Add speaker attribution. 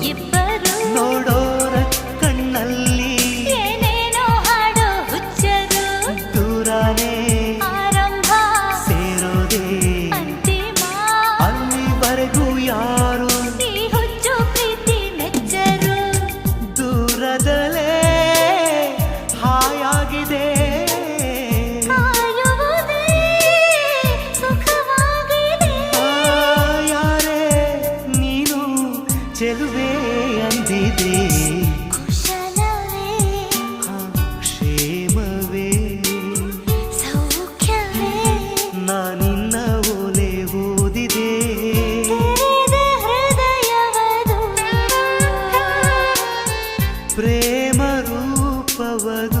Speaker 1: இப்ப
Speaker 2: ಚೆಲುವೆ ಅಂದಿದೆ ಕ್ಷೇಮವೇ ನಾನಿನ್ನ ಓಲೆ ಓದಿದೆ ಪ್ರೇಮ ರೂಪವದು